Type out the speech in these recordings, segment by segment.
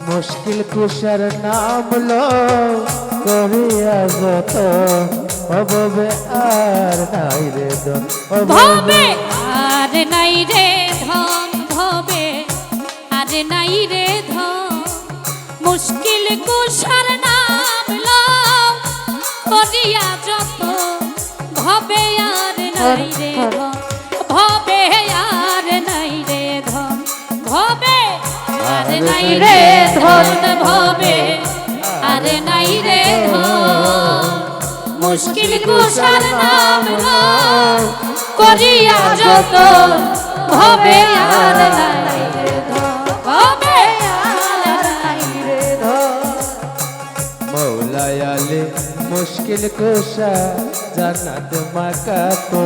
মুশকিল কুশার নাম লো করিয়া যত অববে আর নাই রে দন ভবে আর নাই রে ধন ভবে আর নাই রে ধন। মুশকিল কুশার নাম লও করিয়া যত ভবে আর নাই রে ধন। নাই রে ধন ভবে, আরে নাই রে মুশকিল কুশার নাম করিয়া যত ভবে আর নাই। মৌলায়ালে মুশকিল কুশা জান্নাত মাকাতো।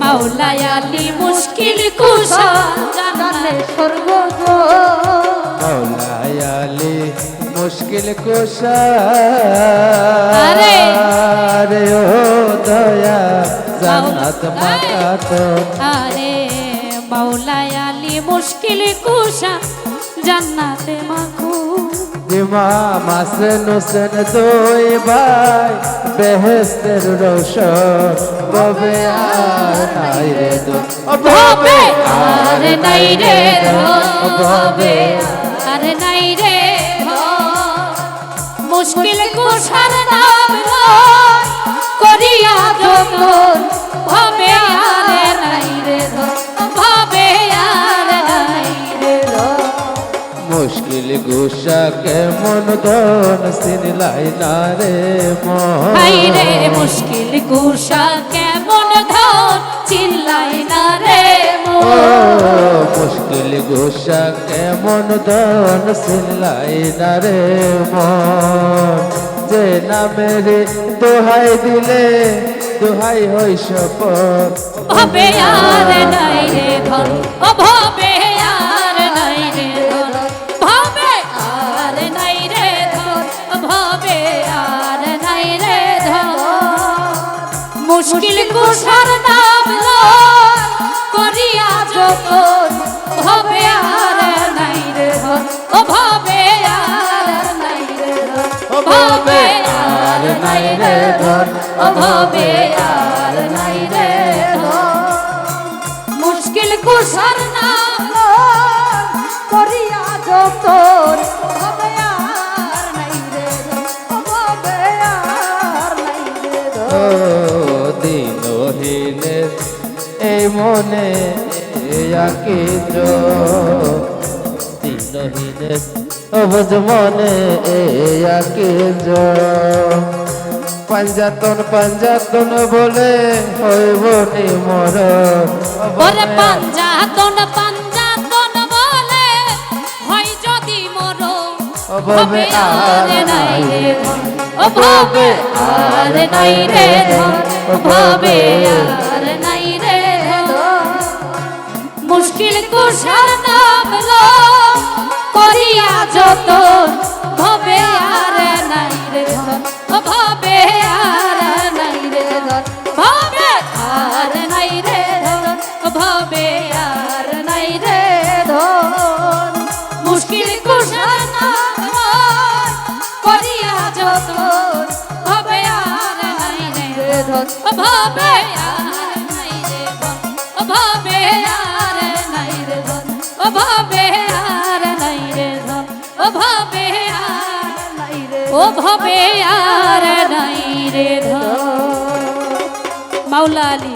মাওলায়ালি মুশকিল কুশা জানালে স্বর্গ মৌলায়ালে মুশকিল কুশা। আরে। ও দয়া জান্নাত মাকাতো। আরে মাওলায়ালি মুশকিল কুশা জান্নাতে মাখু ইমাম হাসান হোসেন দুই ভাই বেহেস্তের রোশন ববে আর নাই রে ভবে আর নাই রে ভবে আর নাই রে মুশকিল কুশার নাম করিয়া যতন ভবে আর গুসা কেমন দন সিনলাই না রে হাই রে মন মুশকিল কুশা কেমন ধন চিল্লাই না রে মুশকিল গুসা কেমন সিনলাই না রে যে নামের দোহাই দিলে দোহাই হই সপন ভবে আর নাই রে ধন ও ভবে মুশকিল নাম লয় করিয়া যত ভবে আর নাই রে ও ভাবে আর নাই রে ও ভাবে আর নাই রে ধন। ও ভাবে আর নাই রে মুশকিল কুশার দিনহীনে এই মনে আকিজ দিনহীনে অবজ মনে আকিজ পাঞ্জাতন পাঞ্জাতন বলে হইব নি মর। ওরে পাঞ্জাতন পাঞ্জাতন বলে হয় যদি মরো। অভাবে আর নাই। অভাবে আর নাই রে ধন অভাবে আর নাই রে ধন মুশকিল কুশার নাম লো রে ধন ভবে আর নাই রে ধন ভবে আর নাই রে ধন ভবে আর মাওলা আলী।